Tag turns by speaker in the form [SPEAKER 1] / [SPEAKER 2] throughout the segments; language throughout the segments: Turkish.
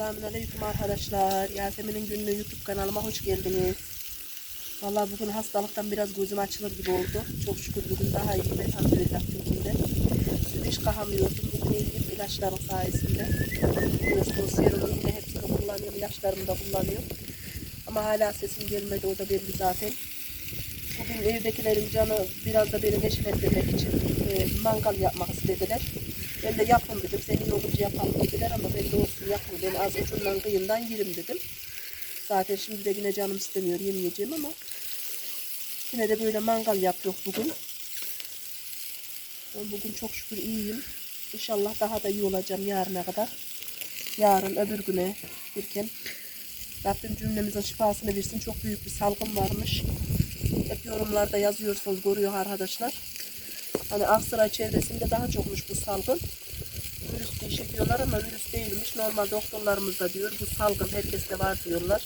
[SPEAKER 1] Selamünaleyküm arkadaşlar. Yasemin'in günlüğü YouTube kanalıma hoş geldiniz. Vallahi bugün hastalıktan biraz gözüm açılır gibi oldu. Çok şükür bugün daha iyiyim elhamdülillah günümde. Dün hiç kahamıyordum. Bugün iyiyim ilaçların sayesinde. Biliyorsunuz serumu yine hepsini kullanıyorum. İlaçlarımı da kullanıyorum. Ama hala sesim gelmedi. O da belli zaten. Bugün evdekilerin canı biraz da beni neşelendirmek için e, mangal yapmak istediler. Ben de yapın dedim. Sen iyi olunca yapalım dediler ama ben de olsun yapın. Ben az ucundan kıyından yerim dedim. Zaten şimdi de yine canım istemiyor yemeyeceğim ama yine de böyle mangal yapıyor bugün. Ben bugün çok şükür iyiyim. İnşallah daha da iyi olacağım yarına kadar. Yarın öbür güne birken Rabbim cümlemizin şifasını versin. Çok büyük bir salgın varmış. Hep yorumlarda yazıyorsunuz, görüyor arkadaşlar. Hani Aksaray çevresinde daha çokmuş bu salgın. Virüs diye şey diyorlar ama virüs değilmiş. Normal doktorlarımız da diyor. Bu salgın herkeste var diyorlar.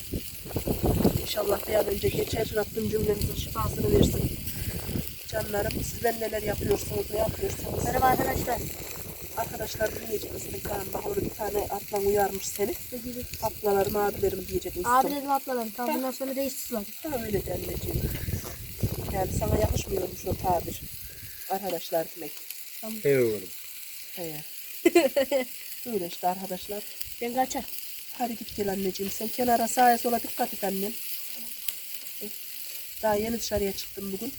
[SPEAKER 1] İnşallah bir an önce geçer. Rabbim cümlemizin şifasını versin. Canlarım sizler neler yapıyorsunuz, ne yapıyorsunuz?
[SPEAKER 2] Merhaba arkadaşlar.
[SPEAKER 1] Arkadaşlar diyecek Instagram. Bak orada bir tane atlan uyarmış seni. Atlalarım, abilerim diyecek Instagram.
[SPEAKER 2] dedim atladım. Tamam bundan sonra değiştirdiler.
[SPEAKER 1] Ha öyle de anneciğim. Yani sana yakışmıyormuş o tabir. Arkadaşlar demek.
[SPEAKER 3] Evet oğlum.
[SPEAKER 1] He. Öyle işte arkadaşlar.
[SPEAKER 2] Ben kaçar.
[SPEAKER 1] Hadi git gel anneciğim. Sen kenara sağa sola dikkat et annem. Daha yeni dışarıya çıktım bugün.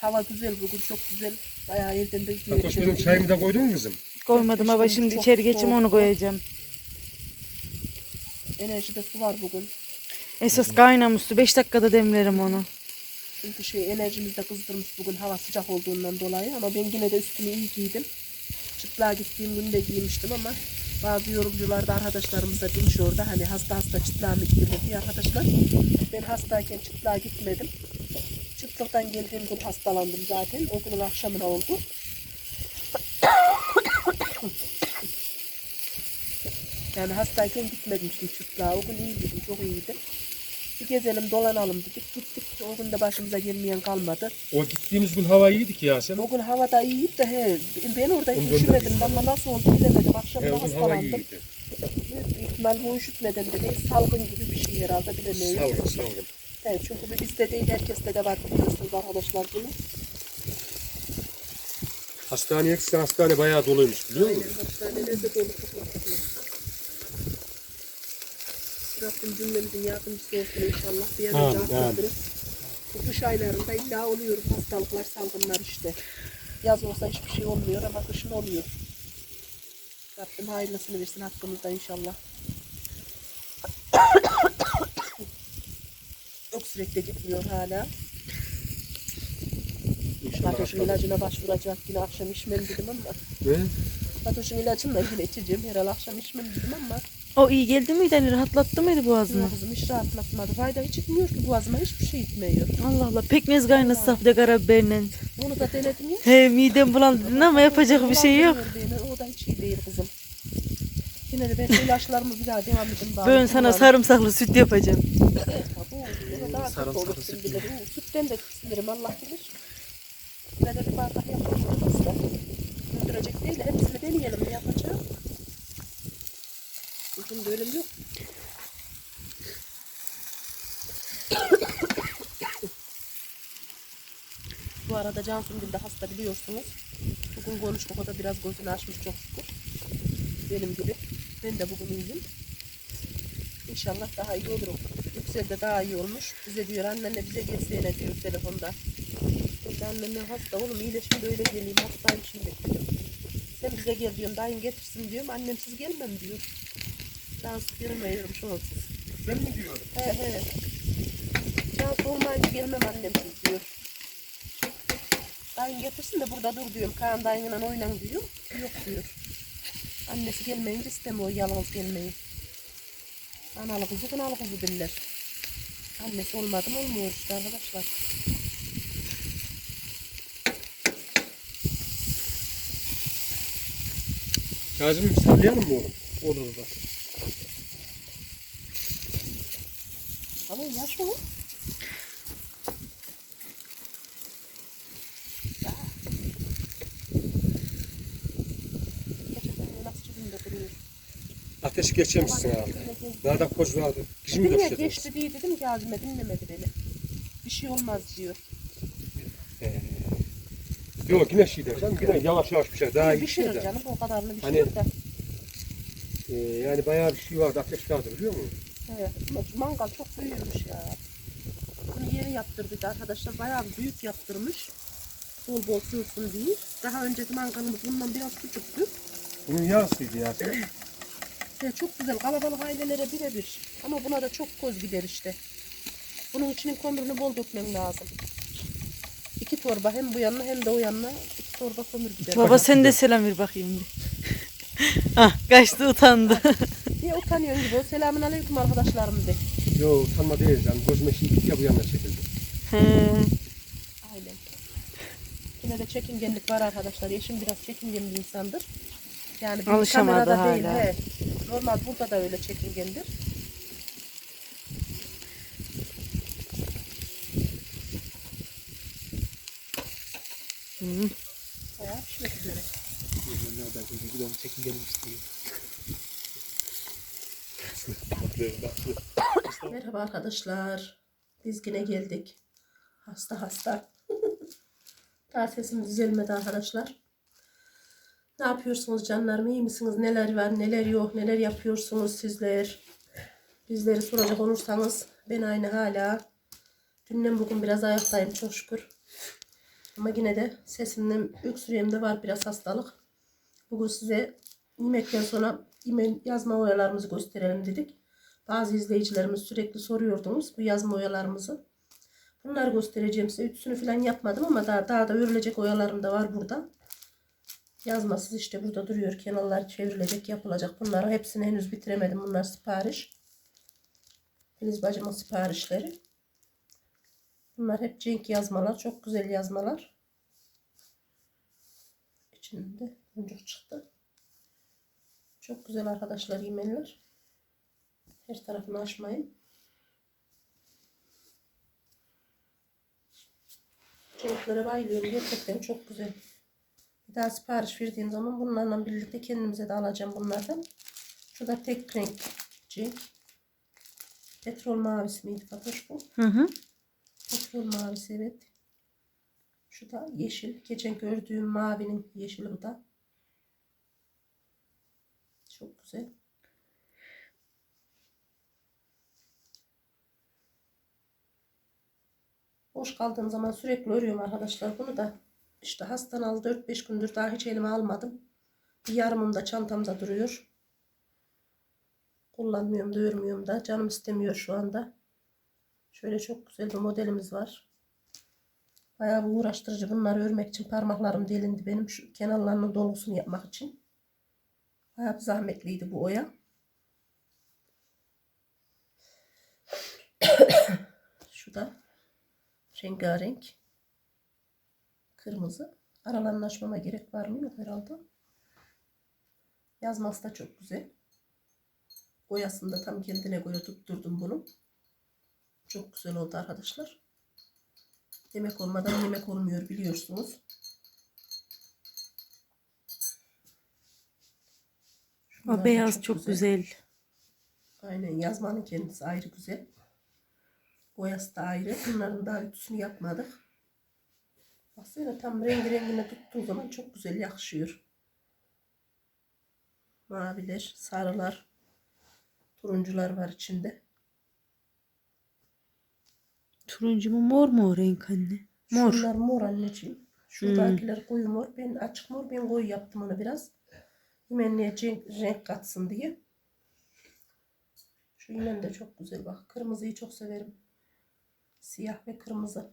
[SPEAKER 1] Hava güzel bugün çok güzel. Bayağı evden de gidiyor.
[SPEAKER 3] Fatoş benim çayımı da koydun mu kızım?
[SPEAKER 4] Koymadım ama şimdi içeri geçim onu koyacağım.
[SPEAKER 1] Enerjide su var bugün.
[SPEAKER 4] Esas kaynamış su 5 dakikada demlerim onu.
[SPEAKER 1] Çünkü şey enerjimiz de kızdırmış bugün hava sıcak olduğundan dolayı ama ben yine de üstümü iyi giydim. Çıplığa gittiğim gün de giymiştim ama bazı yorumcular da arkadaşlarımız da demiş orada hani hasta hasta çıplığa mı gidilir diye arkadaşlar. Ben hastayken çıplığa gitmedim. Çıplıktan geldiğim gün hastalandım zaten. O günün akşamına oldu. Yani hastayken gitmemiştim çıplığa. O gün iyiydim, çok iyiydim. Bir gezelim dolanalım dedik. Gittik. O gün de başımıza gelmeyen kalmadı.
[SPEAKER 3] O gittiğimiz gün hava iyiydi ki ya sen.
[SPEAKER 1] O gün havada iyiydi de he, ben orada hiç üşümedim. Ama nasıl oldu bilemedim. Akşam da
[SPEAKER 3] hava
[SPEAKER 1] hastalandım. Büyük ihtimal bu üşütmeden de değil, salgın gibi bir şey herhalde bilemiyorum.
[SPEAKER 3] Salgın salgın.
[SPEAKER 1] Evet, çünkü bizde değil herkeste de var biliyorsunuz arkadaşlar bunu.
[SPEAKER 3] Hastaneye gitsen hastane bayağı doluymuş biliyor musun?
[SPEAKER 1] Hastanelerde dolu. Rabbim cümlemizin yardımcısı olsun inşallah. Bir an önce atlatırız. Bu kış aylarında illa oluyor hastalıklar, salgınlar işte. Yaz olsa hiçbir şey olmuyor ama kışın oluyor. Rabbim hayırlısını versin hakkımızda inşallah. Öksürek de gitmiyor hala.
[SPEAKER 3] İnşallah hastalık.
[SPEAKER 1] ilacına başvuracak yine akşam içmem dedim ama.
[SPEAKER 3] Ne?
[SPEAKER 1] Fatoş'un ilacını da yine içeceğim. Herhalde akşam içmem dedim ama.
[SPEAKER 4] O iyi geldi miydi? Hani rahatlattı mıydı boğazını?
[SPEAKER 1] Yok kızım hiç rahatlatmadı. Fayda hiç gitmiyor ki boğazıma hiçbir şey gitmiyor.
[SPEAKER 4] Allah Allah pekmez kaynası safta karabiberle.
[SPEAKER 1] Bunu da denedim ya.
[SPEAKER 4] He midem bulandı dedin ama yapacak bir şey yok.
[SPEAKER 1] Beni, O da hiç iyi değil kızım. Yine de ben ilaçlarımı bir daha devam bari.
[SPEAKER 4] Ben sana sarımsaklı süt yapacağım.
[SPEAKER 1] Daha de. Bu Sütten de tiksinirim Allah bilir. Yine de bir bardak yapalım Öldürecek değil de hepsini deneyelim ne yapacağım. Bugün de ölüm yok. Bu arada Cansu'nun de hasta biliyorsunuz. Bugün konuştuk o da biraz gözünü açmış çok şükür. Benim gibi. Ben de bugün iyiyim. İnşallah daha iyi olurum. Yüksel de daha iyi olmuş. Bize diyor annenle bize gelsene diyor telefonda. Şimdi annemle hasta oğlum iyileşim de öyle geleyim hastayım şimdi. Sen bize gel diyorum dayın getirsin diyorum annemsiz gelmem diyor. Dans gelmiyorum şu onsuz.
[SPEAKER 3] Ben mi diyorum?
[SPEAKER 1] He he. Dans olmayınca gelmem annemsiz diyor. Dayın getirsin de burada dur diyorum. Kaan dayınla oynan diyor. Yok diyor. Annesi gelmeyince istemiyor yalnız gelmeyi. Analı kuzu kınalı kuzu diller. Annesi olmadı mı olmuyor işte arkadaşlar.
[SPEAKER 3] Kazım sallayalım mı oğlum? Olur da.
[SPEAKER 1] Ama yaş mı? Ya. Gerçekten böyle nasıl cebimde duruyor.
[SPEAKER 3] At ateşi geçemişsin herhalde. Nereden koz vardı? Kişi mi gösterdi?
[SPEAKER 1] geçti diye dedim Kazım'e dinlemedi beni. Bir şey olmaz diyor.
[SPEAKER 3] Yok yine şey der canım. Yine yavaş yavaş pişer. Daha iyi
[SPEAKER 1] Pişirir
[SPEAKER 3] pişer
[SPEAKER 1] canım o kadarını
[SPEAKER 3] Hani-
[SPEAKER 1] pişirir de.
[SPEAKER 3] Ee, yani bayağı bir şey vardı. Ateş vardı biliyor musun?
[SPEAKER 1] Evet, mangal çok büyümüş ya. Bunu yeni yaptırdık arkadaşlar. Bayağı büyük yaptırmış. Bol bol sığsın diye. Daha önceki mangalımız bundan biraz küçüktü.
[SPEAKER 3] Bunun yarısıydı ya.
[SPEAKER 1] Ve çok güzel kalabalık ailelere birebir. Ama buna da çok koz gider işte. Bunun içinin kömürünü bol dökmem lazım. İki torba hem bu yanına hem de o yanına iki torba kömür gider.
[SPEAKER 4] Baba sen de selam ver bakayım bir. ah kaçtı utandı.
[SPEAKER 1] Niye utanıyorsun gibi? O selamun aleyküm arkadaşlarım de.
[SPEAKER 3] Yok utanma değil yani. Gözüme şey gitti ya bu yanına çekildi.
[SPEAKER 4] He.
[SPEAKER 1] Aynen. Yine de çekingenlik var arkadaşlar. Yeşim biraz çekingen bir insandır. Yani bir
[SPEAKER 4] Alışamadı
[SPEAKER 1] kamerada değil.
[SPEAKER 4] hala.
[SPEAKER 1] He. Normal burada da öyle çekingendir. Merhaba arkadaşlar. Biz yine geldik. Hasta hasta. Daha sesimiz düzelmedi arkadaşlar. Ne yapıyorsunuz canlarım? İyi misiniz? Neler var, neler yok, neler yapıyorsunuz sizler? Bizleri soracak olursanız ben aynı hala. Dünden bugün biraz ayaktayım çok şükür. Ama yine de sesimden öksürüğümde var biraz hastalık. Bugün size yemekten sonra yazma oyalarımızı gösterelim dedik. Bazı izleyicilerimiz sürekli soruyordunuz bu yazma oyalarımızı. Bunları göstereceğim size. Ütüsünü falan yapmadım ama daha, daha da örülecek oyalarım da var burada. Yazmasız işte burada duruyor. Kenarlar çevrilecek, yapılacak. Bunları hepsini henüz bitiremedim. Bunlar sipariş. Filiz bacımın siparişleri. Bunlar hep cenk yazmalar. Çok güzel yazmalar. İçinde boncuk çıktı. Çok güzel arkadaşlar yemenler. Her tarafını açmayın. Çeyiklere bayılıyorum. Gerçekten çok güzel. Bir daha sipariş verdiğim zaman bunlarla birlikte kendimize de alacağım bunlardan. Şu da tek renk cenk. Petrol mavisi miydi Fatoş bu?
[SPEAKER 4] Hı hı.
[SPEAKER 1] Petrol mavisi evet. Şu da yeşil. Geçen gördüğüm mavinin yeşili bu da. Çok güzel. Boş kaldığım zaman sürekli örüyorum arkadaşlar. Bunu da işte hastanalı 4-5 gündür daha hiç elime almadım. Bir yarımım da çantamda duruyor. Kullanmıyorum da örmüyorum da. Canım istemiyor şu anda. Şöyle çok güzel bir modelimiz var. Bayağı bir uğraştırıcı bunları örmek için parmaklarım delindi benim şu kenarlarının dolgusunu yapmak için. Bayağı zahmetliydi bu oya. Şu da rengarenk kırmızı. Aralarını açmama gerek var mı? Yok herhalde. Yazması da çok güzel. Boyasını da tam kendine göre tutturdum bunu. Çok güzel oldu arkadaşlar. Yemek olmadan yemek olmuyor biliyorsunuz. Şunlar
[SPEAKER 4] O beyaz çok güzel.
[SPEAKER 1] Aynen yazmanın kendisi ayrı güzel. Boyası da ayrı. Bunların daha ütüsünü yapmadık. Baksana tam rengi rengine tuttuğu zaman çok güzel yakışıyor. Maviler, sarılar, turuncular var içinde.
[SPEAKER 4] Turuncu mu mor mu o renk anne? Mor.
[SPEAKER 1] Şunlar mor anneciğim. Şuradakiler koyu mor. Ben açık mor. Ben koyu yaptım onu biraz. Yemenliğe renk, katsın diye. Şu yemen de çok güzel bak. Kırmızıyı çok severim. Siyah ve kırmızı.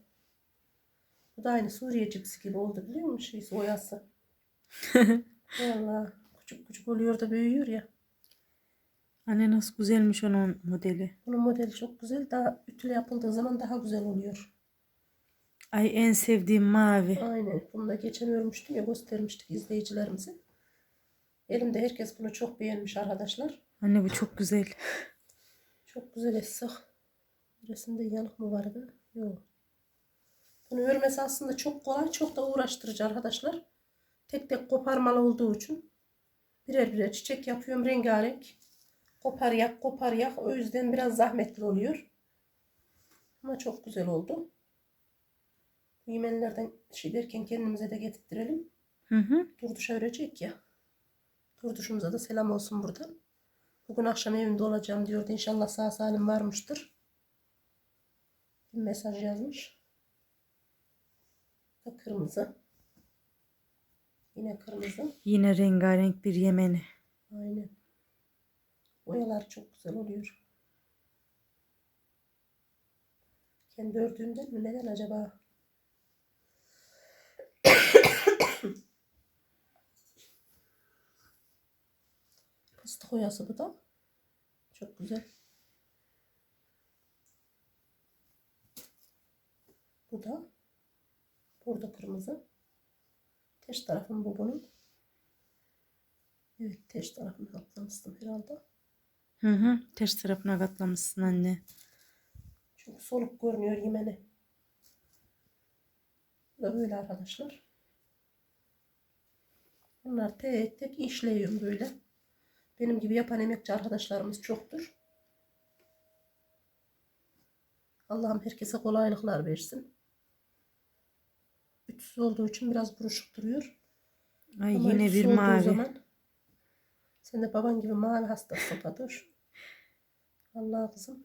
[SPEAKER 1] Bu da aynı Suriye cipsi gibi oldu biliyor musun? Şeysi oyası. Valla küçük küçük oluyor da büyüyor ya.
[SPEAKER 4] Anne nasıl güzelmiş onun modeli.
[SPEAKER 1] Bunun modeli çok güzel. Daha ütüle yapıldığı zaman daha güzel oluyor.
[SPEAKER 4] Ay en sevdiğim mavi.
[SPEAKER 1] Aynen. Bunu da geçen örmüştüm ya göstermiştik izleyicilerimize. Elimde herkes bunu çok beğenmiş arkadaşlar.
[SPEAKER 4] Anne bu çok güzel.
[SPEAKER 1] Çok güzel essak. Resimde yanık mı vardı? Yok. Bunu örmesi aslında çok kolay, çok da uğraştırıcı arkadaşlar. Tek tek koparmalı olduğu için birer birer çiçek yapıyorum rengarenk. Kopar yak kopar yak. O yüzden biraz zahmetli oluyor. Ama çok güzel oldu. Yemenlerden şey derken kendimize de getirtirelim.
[SPEAKER 4] Hı hı.
[SPEAKER 1] Durduş'a verecek ya. Durduşumuza da selam olsun buradan. Bugün akşam evimde olacağım diyordu. İnşallah sağ salim varmıştır. Bir mesaj yazmış. Da kırmızı. Yine kırmızı.
[SPEAKER 4] Yine rengarenk bir yemeni.
[SPEAKER 1] Aynen. Boyalar çok güzel oluyor. Kendi ördüğümden mi? Neden acaba? Fıstık oyası bu da. Çok güzel. Bu da burada kırmızı. Ters tarafın bu bunun. Evet ters tarafını katlamıştım herhalde.
[SPEAKER 4] Hı hı. Ters tarafına katlamışsın anne.
[SPEAKER 1] Çünkü soluk görünüyor yemeni. Böyle arkadaşlar. Bunlar tek tek işleyiyorum böyle. Benim gibi yapan emekçi arkadaşlarımız çoktur. Allah'ım herkese kolaylıklar versin. Ütüsüz olduğu için biraz buruşuk duruyor.
[SPEAKER 4] Ay
[SPEAKER 1] Ama
[SPEAKER 4] yine bir mavi.
[SPEAKER 1] Zaman, sen de baban gibi mavi hastasın Fatoş. Allah kızım.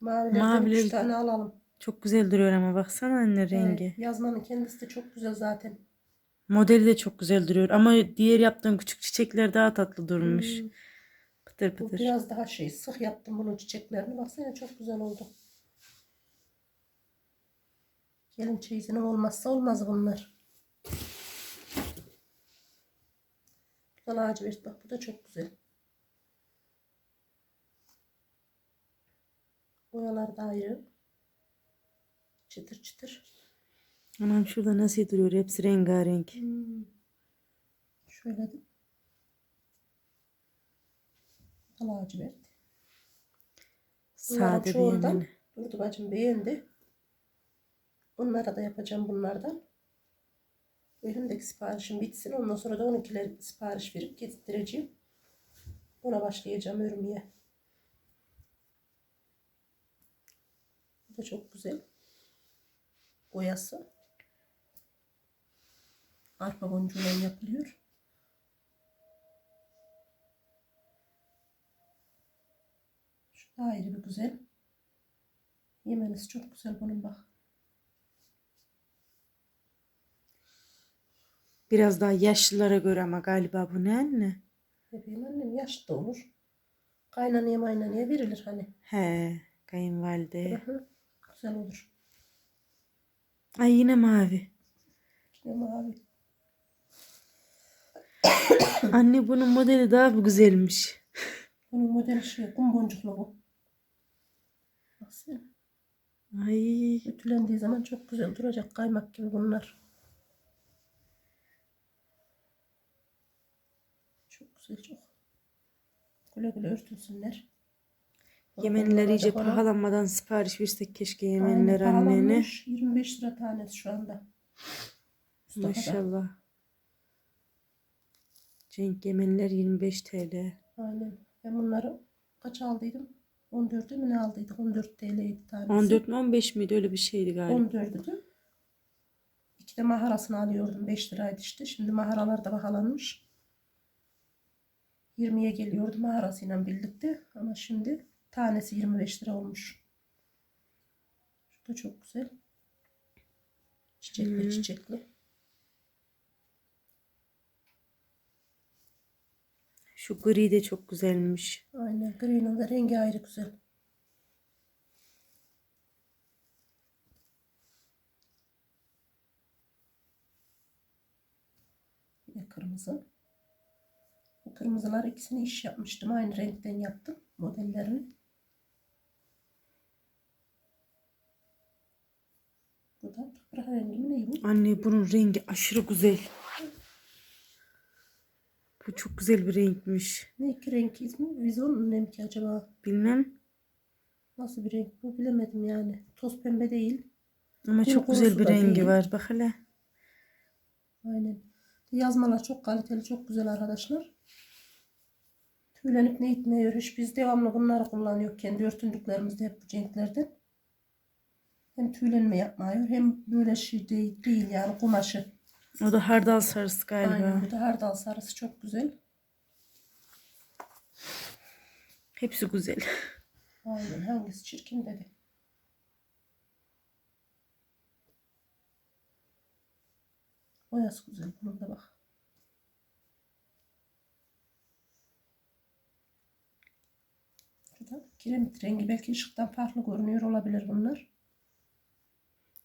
[SPEAKER 1] Mavilerden
[SPEAKER 4] Maviler-
[SPEAKER 1] üç tane alalım.
[SPEAKER 4] Çok güzel duruyor ama baksana anne rengi.
[SPEAKER 1] Evet, yazmanın kendisi de çok güzel zaten.
[SPEAKER 4] Modeli de çok güzel duruyor ama diğer yaptığın küçük çiçekler daha tatlı durmuş.
[SPEAKER 1] Hmm,
[SPEAKER 4] Pıtır
[SPEAKER 1] bu
[SPEAKER 4] pıtır.
[SPEAKER 1] biraz daha şey sık yaptım bunun çiçeklerini. Baksana çok güzel oldu. Gelin çeyizinin olmazsa olmaz bunlar. Bu da lacivert bak bu da çok güzel. Boyalar da ayrı. Çıtır çıtır.
[SPEAKER 4] Anam şurada nasıl duruyor? Hepsi rengarenk.
[SPEAKER 1] Hmm. Şöyle de. Lacivert.
[SPEAKER 4] Sade bir.
[SPEAKER 1] Durdu bacım beğendi. Onlara da yapacağım bunlardan. Elimdeki siparişim bitsin. Ondan sonra da 12'ler sipariş verip getireceğim. Ona başlayacağım örmeye. Bu da çok güzel. Boyası. Arpa boncuğuyla yapılıyor. Şu da ayrı bir güzel. Yemeniz çok güzel bunun bak.
[SPEAKER 4] Biraz daha yaşlılara göre ama galiba bu ne anne?
[SPEAKER 1] Bebeğim annem yaşlı da olur. Kaynanaya maynanaya verilir hani.
[SPEAKER 4] He, kayınvalide.
[SPEAKER 1] Hı, güzel olur.
[SPEAKER 4] Ay yine mavi.
[SPEAKER 1] Ama abi
[SPEAKER 4] Anne bunun modeli daha bir güzelmiş.
[SPEAKER 1] bunun modeli şey kum boncuklu bu. Baksana.
[SPEAKER 4] Ay
[SPEAKER 1] Ütülendiği zaman çok güzel duracak kaymak gibi bunlar. Çok güzel çok. Güle güle örtünsünler.
[SPEAKER 4] Yemenler iyice
[SPEAKER 1] Bana-
[SPEAKER 4] pahalanmadan sipariş versek keşke
[SPEAKER 1] Aynen,
[SPEAKER 4] yemenler annene.
[SPEAKER 1] pahalanmış. 25 lira tanesi şu anda.
[SPEAKER 4] Maşallah. Cenk yemenler 25 TL.
[SPEAKER 1] Aynen. Ben bunları kaç aldıydım? 14'e mi ne aldıydık? 14 TL'ydi tanesi.
[SPEAKER 4] 14 mi 15 miydi öyle bir şeydi galiba.
[SPEAKER 1] 14'üydü. İki de maharasını alıyordum. 5 liraydı işte. Şimdi maharalar da pahalanmış. 20'ye geliyordu maharasıyla birlikte. Ama şimdi tanesi 25 lira olmuş. Şu da çok güzel. Çiçekli
[SPEAKER 4] Hı.
[SPEAKER 1] çiçekli.
[SPEAKER 4] Şu gri de çok güzelmiş.
[SPEAKER 1] Aynen. Gri'nin de rengi ayrı güzel. Yine kırmızı. Bu kırmızılar ikisini iş yapmıştım. Aynı renkten yaptım modellerini. Bu da toprak rengi mi ne bu?
[SPEAKER 4] Anne bunun rengi aşırı güzel. Bu çok güzel bir renkmiş.
[SPEAKER 1] Ne iki renk ismi? Vizon ne ki acaba?
[SPEAKER 4] Bilmem
[SPEAKER 1] Nasıl bir renk bu bilemedim yani. Toz pembe değil.
[SPEAKER 4] ama
[SPEAKER 1] Gül
[SPEAKER 4] çok güzel bir rengi
[SPEAKER 1] değil.
[SPEAKER 4] var. Bak hele.
[SPEAKER 1] Aynen. Yazmalar çok kaliteli, çok güzel arkadaşlar. Tüylenip ne itmiyor hiç. Biz devamlı bunları kullanıyor. Kendi örtündüklerimizde hep bu cenklerden. Hem tüylenme yapmıyor hem böyle şey değil, değil yani kumaşı.
[SPEAKER 4] O da hardal sarısı galiba.
[SPEAKER 1] Aynen bu da hardal sarısı çok güzel.
[SPEAKER 4] Hepsi güzel.
[SPEAKER 1] Aynen hangisi çirkin dedi. Boyası güzel bunun da bak. Şurada kiremit rengi belki ışıktan farklı görünüyor olabilir bunlar.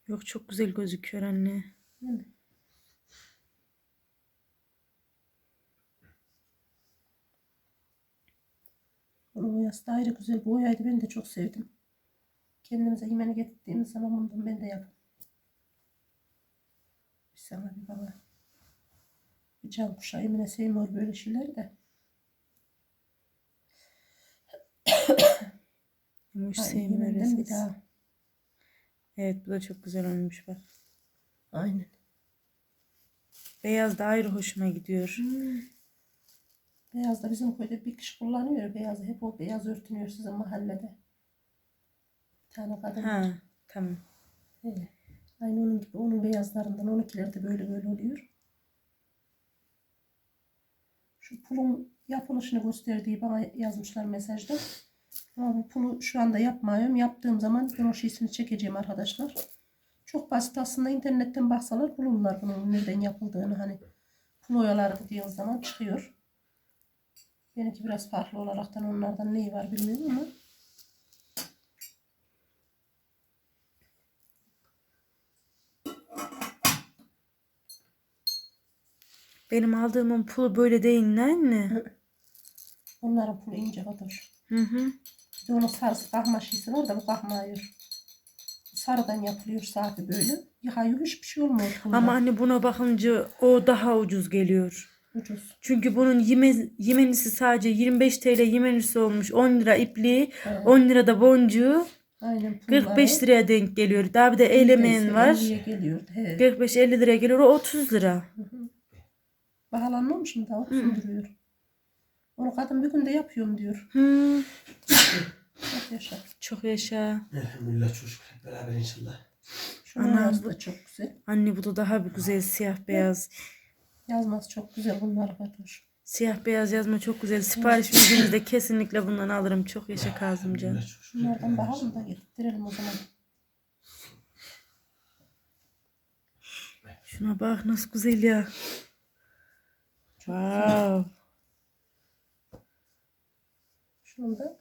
[SPEAKER 4] Yok çok güzel gözüküyor anne.
[SPEAKER 1] Değil mi? Bunun boyası da ayrı güzel boyaydı. Ben de çok sevdim. Kendimize yemeğini getirdiğimiz zaman bundan ben de yapayım. Bir sana bir bana. Bir can kuşağı Emine sevmiyor böyle şeyleri de.
[SPEAKER 4] Sevmiyorum
[SPEAKER 1] yemenden bir daha.
[SPEAKER 4] Evet bu da çok güzel olmuş bak.
[SPEAKER 1] Aynen.
[SPEAKER 4] Beyaz da ayrı hoşuma gidiyor.
[SPEAKER 1] Beyaz da bizim köyde bir kişi kullanıyor. Beyazı hep o beyaz örtünüyor sizin mahallede. Bir tane kadın. var.
[SPEAKER 4] Ha tamam.
[SPEAKER 1] Evet. Aynı onun gibi onun beyazlarından onunkiler de böyle böyle oluyor. Şu pulun yapılışını gösterdiği bana yazmışlar mesajda. Ama bu pulu şu anda yapmıyorum. Yaptığım zaman şeysini çekeceğim arkadaşlar. Çok basit aslında internetten baksalar bulurlar bunun nereden yapıldığını hani pul oyaları dediğin zaman çıkıyor. Benimki biraz farklı olaraktan onlardan neyi var bilmiyorum ama
[SPEAKER 4] Benim aldığımın pulu böyle değil ne anne?
[SPEAKER 1] onların pulu ince olur.
[SPEAKER 4] Hı hı.
[SPEAKER 1] Bir de onun sarısı kahma şeysi var da bu kahmıyor. Sarıdan yapılıyor saati böyle. Yıkayıyor hiçbir şey olmuyor. bundan.
[SPEAKER 4] Ama anne buna bakınca o daha ucuz geliyor.
[SPEAKER 1] Ucuz.
[SPEAKER 4] Çünkü bunun yeme, yemenisi sadece 25 TL yemenisi olmuş. 10 lira ipliği,
[SPEAKER 1] Evet.
[SPEAKER 4] 10 lira da boncuğu.
[SPEAKER 1] Aynen pulları.
[SPEAKER 4] 45 liraya denk geliyor. Daha bir de el emeğin var.
[SPEAKER 1] 50'ye geliyor. He.
[SPEAKER 4] 45-50 liraya geliyor. O 30 lira.
[SPEAKER 1] Bahalanmamış mı daha 30 duruyor. Onu kadın bir günde yapıyorum diyor.
[SPEAKER 4] Hı.
[SPEAKER 1] Çok yaşa.
[SPEAKER 4] Çok yaşa.
[SPEAKER 3] Elhamdülillah çocuk hep beraber inşallah.
[SPEAKER 4] Bu-
[SPEAKER 1] da çok güzel.
[SPEAKER 4] Anne bu da daha bir güzel siyah beyaz.
[SPEAKER 1] Yazması çok güzel bunlar Fatoş.
[SPEAKER 4] Siyah beyaz yazma çok güzel. Sipariş verdiğinizde kesinlikle bundan alırım. Çok yaşa Kazımcan.
[SPEAKER 1] Şunlardan bakalım da getirtirelim o zaman.
[SPEAKER 4] Şuna bak nasıl güzel ya. Wow.
[SPEAKER 1] Şunun da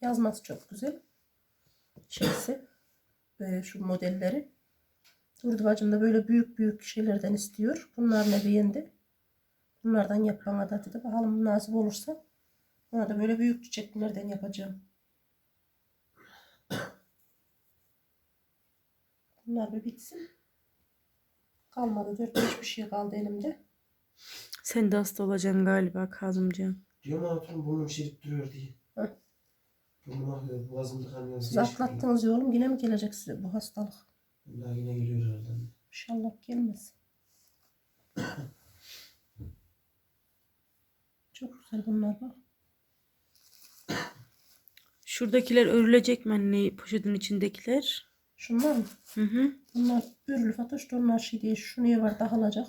[SPEAKER 1] yazması çok güzel. Şeysi. Böyle şu modelleri. Durdu bacım da böyle büyük büyük şeylerden istiyor. Bunlar ne beğendi. Bunlardan yap bana da dedi. Bakalım nasip olursa. Ona da böyle büyük çiçeklerden yapacağım. Bunlar bir bitsin. Kalmadı. Dört beş bir şey kaldı elimde.
[SPEAKER 4] Sen de hasta olacaksın galiba Kazımcan.
[SPEAKER 3] Diyorum hatun burnum şirip duruyor diye.
[SPEAKER 1] Heh.
[SPEAKER 3] Burnum akıyor, boğazım tıkanıyor.
[SPEAKER 1] Siz atlattığınız yolum yine mi gelecek size bu hastalık?
[SPEAKER 3] Vallahi yine geliyor herhalde.
[SPEAKER 1] İnşallah gelmez. Çok güzel bunlar bak.
[SPEAKER 4] Şuradakiler örülecek mi anne poşetin içindekiler?
[SPEAKER 1] Şunlar mı?
[SPEAKER 4] Hı hı.
[SPEAKER 1] Bunlar örülü fatoş onlar şey değil. Şu niye var dağılacak.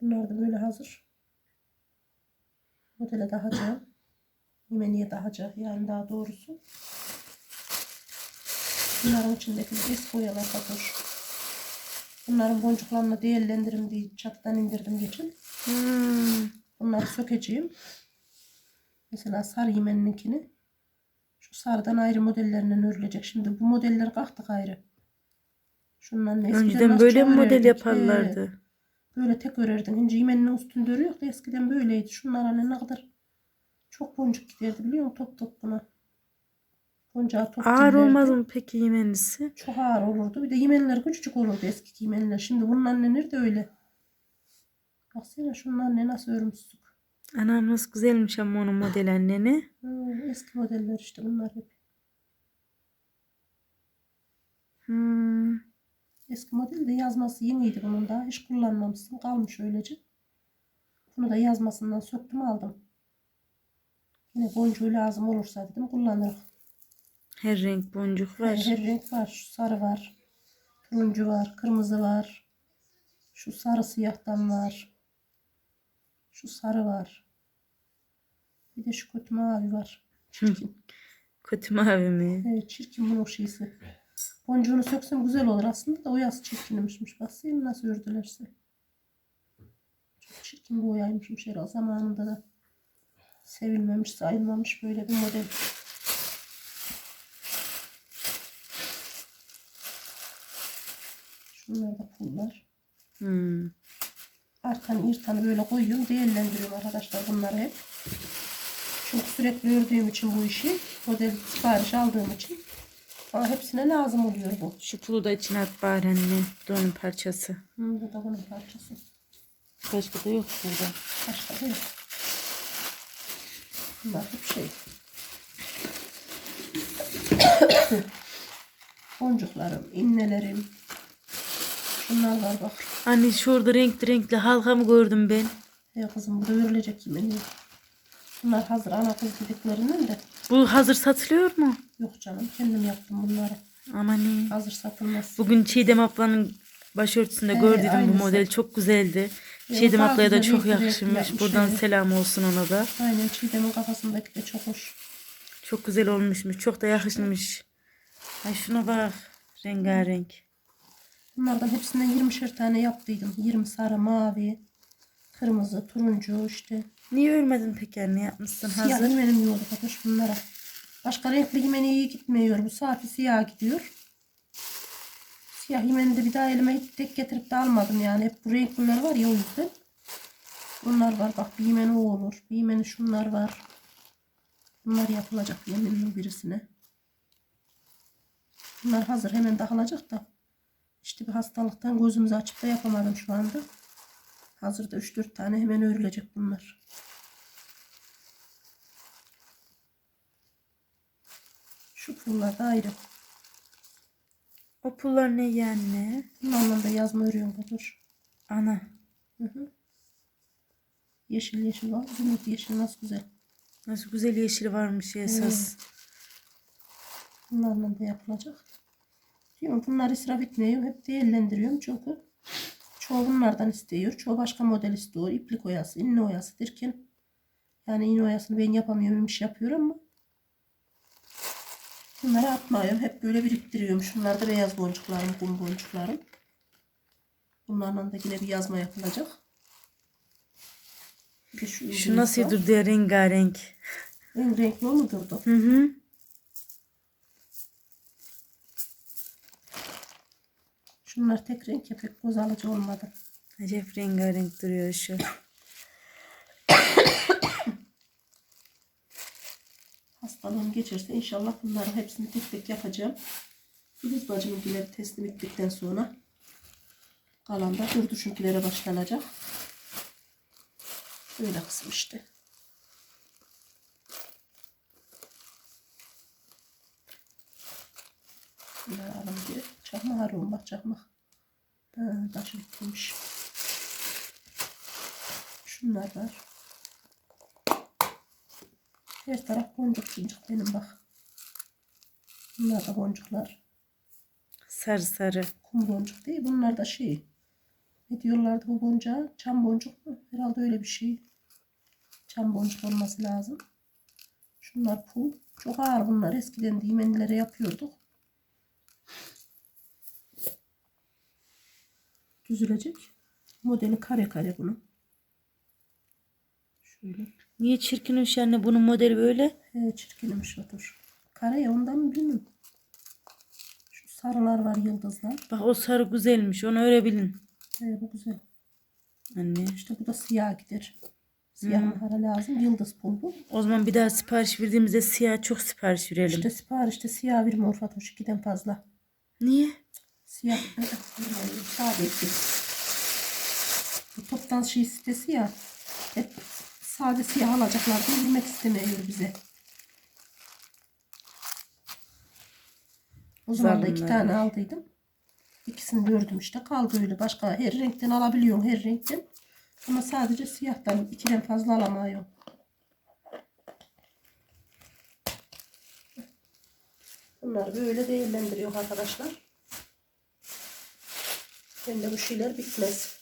[SPEAKER 1] Bunlar da böyle hazır. Modele dağacağım. Yemeniye dağacak yani daha doğrusu. Bunların içindeki eski boyalar fatoş. Bunların boncuklarını değerlendirim diye çatıdan indirdim geçin.
[SPEAKER 4] Hmm.
[SPEAKER 1] Bunları sökeceğim. Mesela sarı yemenininkini. Şu sarıdan ayrı modellerinden örülecek. Şimdi bu modeller kalktık ayrı. Şundan
[SPEAKER 4] Önceden böyle mi model yaparlardı?
[SPEAKER 1] He, böyle tek örerdin. Şimdi yemeninin üstünde örüyor da eskiden böyleydi. Şunlar hani ne kadar çok boncuk giderdi biliyor musun? Top top buna. Boncuğa top
[SPEAKER 4] Ağır
[SPEAKER 1] dillerdi.
[SPEAKER 4] olmaz mı peki yemenisi?
[SPEAKER 1] Çok ağır olurdu. Bir de yemenler küçücük olurdu eski yemenler. Şimdi bunun anneleri de öyle. Baksana şunun anne nasıl örmüşsün.
[SPEAKER 4] Anam nasıl güzelmiş ama onun model anneni.
[SPEAKER 1] Hmm, eski modeller işte bunlar hep.
[SPEAKER 4] Hmm.
[SPEAKER 1] Eski model de yazması yeniydi bunun da. Hiç kullanmamışsın. Kalmış öylece. Bunu da yazmasından söktüm aldım. Yine boncuğu lazım olursa dedim kullanırım.
[SPEAKER 4] Her renk boncuk var.
[SPEAKER 1] Her renk var. Şu sarı var. Turuncu var. Kırmızı var. Şu sarı siyahtan var. Şu sarı var. Bir de şu kötü mavi var. Çirkin.
[SPEAKER 4] Kötü mavi mi?
[SPEAKER 1] Evet çirkin bunun şeysi. Boncuğunu söksem güzel olur aslında da oyası çirkinmişmiş. Baksana nasıl ördülerse. Çok çirkin bir oyaymışmış herhalde. Zamanında da sevilmemiş, sayılmamış böyle bir model. Şunlar da pullar.
[SPEAKER 4] Hmm.
[SPEAKER 1] Artan irtanı böyle koyuyorum. Değerlendiriyorum arkadaşlar bunları hep. Çünkü sürekli ördüğüm için bu işi. Model sipariş aldığım için. Bana hepsine lazım oluyor bu.
[SPEAKER 4] Şu pulu da içine at bari anne. Bu da onun parçası.
[SPEAKER 1] Hı, bu da bunun parçası.
[SPEAKER 4] Başka da yok burada.
[SPEAKER 1] Başka da yok. Bunlar hep şey. Boncuklarım, innelerim. Şunlar var bak.
[SPEAKER 4] Anne şurada renkli renkli halka mı gördüm ben?
[SPEAKER 1] Ya kızım bu da örülecek yemin Bunlar hazır ana kız dediklerinden de.
[SPEAKER 4] Bu hazır satılıyor mu?
[SPEAKER 1] Yok canım kendim yaptım bunları.
[SPEAKER 4] Aman ne.
[SPEAKER 1] Hazır satılmaz.
[SPEAKER 4] Bugün Çiğdem ablanın başörtüsünde
[SPEAKER 1] He,
[SPEAKER 4] gördüm bu
[SPEAKER 1] aynısı.
[SPEAKER 4] model. Çok güzeldi.
[SPEAKER 1] Ya,
[SPEAKER 4] Çiğdem ablaya da çok
[SPEAKER 1] renkli renkli
[SPEAKER 4] yakışmış.
[SPEAKER 1] yapmış,
[SPEAKER 4] Buradan
[SPEAKER 1] evet.
[SPEAKER 4] selam olsun ona da.
[SPEAKER 1] Aynen Çiğdem'in kafasındaki de çok hoş.
[SPEAKER 4] Çok güzel olmuşmuş. Çok da yakışmış. Ay şuna bak. Rengarenk.
[SPEAKER 1] Bunlardan hepsinden 20'şer tane yaptıydım. 20 sarı, mavi, kırmızı, turuncu işte.
[SPEAKER 4] Niye örmedin peki anne? Yapmışsın hazır.
[SPEAKER 1] himenim yiyordu Fatoş bunlara. Başka renkli himeni iyi gitmiyor. Bu saati siyah gidiyor. Siyah himeni de bir daha elime hiç tek getirip de almadım yani. Hep bu renkliler var ya o yüzden. Bunlar var bak bir himeni o olur. Bir himeni şunlar var. Bunlar yapılacak yeminli birisine. Bunlar hazır hemen dağılacak da. İşte bir hastalıktan gözümüzü açıp da yapamadım şu anda. Hazırda 3-4 tane hemen örülecek bunlar. Şu pullar da ayrı.
[SPEAKER 4] O pullar ne yani?
[SPEAKER 1] Bunlarla da yazma örüyorum budur.
[SPEAKER 4] Ana.
[SPEAKER 1] Hı hı. Yeşil yeşil var. Zümrüt yeşil nasıl güzel.
[SPEAKER 4] Nasıl güzel yeşili varmış ya esas.
[SPEAKER 1] Bunlarla da yapılacak. Diyorum bunlar israf etmiyorum. Hep değerlendiriyorum çünkü çoğu bunlardan istiyor. Çoğu başka model istiyor. İplik oyası, inne oyası derken yani iğne oyasını ben yapamıyorum. iş yapıyor ama bunları atmıyorum. Hep böyle biriktiriyorum. Şunlar da beyaz boncuklarım, kum boncuklarım. Bunlarla da yine bir yazma yapılacak. Bir şu,
[SPEAKER 4] Şu nasıl durdu ya rengarenk.
[SPEAKER 1] En renkli o mu durdu?
[SPEAKER 4] Hı hı.
[SPEAKER 1] Şunlar tek renk ya pek göz alıcı olmadı.
[SPEAKER 4] Acayip rengarenk duruyor şu.
[SPEAKER 1] Hastalığım geçerse inşallah bunların hepsini tek tek yapacağım. Filiz bacımınkileri teslim ettikten sonra kalan da durduşunkilere başlanacak. Böyle kısım işte. Bunları alalım diye. Çakmak arıyorum bak çakmak. Ha, taşı bitmiş. Şunlar var. Her taraf boncuk boncuk benim bak. Bunlar da boncuklar.
[SPEAKER 4] Sarı sarı.
[SPEAKER 1] Kum boncuk değil. Bunlar da şey. Ne diyorlardı bu boncuğa? Çam boncuk mu? Herhalde öyle bir şey. Çam boncuk olması lazım. Şunlar pul. Çok ağır bunlar. Eskiden dimenlere yapıyorduk. Düzülecek. Modeli kare kare bunun. Şöyle.
[SPEAKER 4] Niye çirkinmiş anne bunun modeli böyle?
[SPEAKER 1] He, çirkinmiş otur. Kare ya ondan mı bilmiyorum. Şu sarılar var yıldızlar.
[SPEAKER 4] Bak o sarı güzelmiş. Onu örebilin.
[SPEAKER 1] He, bu güzel.
[SPEAKER 4] Anne.
[SPEAKER 1] İşte bu da siyah gider. Siyah mahara lazım. Yıldız pul bu.
[SPEAKER 4] O zaman bir daha sipariş verdiğimizde siyah çok sipariş verelim.
[SPEAKER 1] İşte siparişte siyah bir morfat hoş ikiden fazla.
[SPEAKER 4] Niye?
[SPEAKER 1] Siyah. Sade iki. Bu toptan şey sitesi ya. Hep Sade siyah alacaklar. Bilmek istemiyor bize. O zaman da iki tane aldıydım. İkisini ördüm işte. Kaldı öyle. Başka her renkten alabiliyorsun. Her renkten. Ama sadece siyahtan ikiden fazla alamıyorum. Bunları böyle değerlendiriyor arkadaşlar. Hem de bu şeyler bitmez.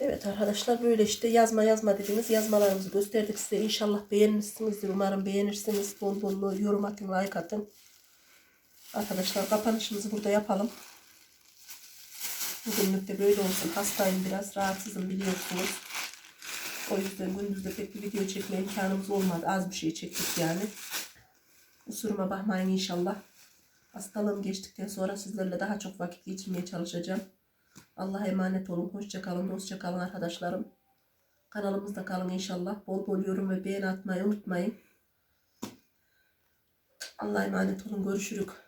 [SPEAKER 1] Evet arkadaşlar böyle işte yazma yazma dediğimiz yazmalarımızı gösterdik size. İnşallah beğenmişsinizdir. Umarım beğenirsiniz. Bol bol yorum atın, like atın. Arkadaşlar kapanışımızı burada yapalım. Bugünlük de böyle olsun. Hastayım biraz. Rahatsızım biliyorsunuz. O yüzden gündüzde pek bir video çekme imkanımız olmadı. Az bir şey çektik yani. Kusuruma bakmayın inşallah. Hastalığım geçtikten sonra sizlerle daha çok vakit geçirmeye çalışacağım. Allah'a emanet olun. Hoşça kalın, dostça kalın arkadaşlarım. Kanalımızda kalın inşallah. Bol bol yorum ve beğeni atmayı unutmayın. Allah'a emanet olun. Görüşürük.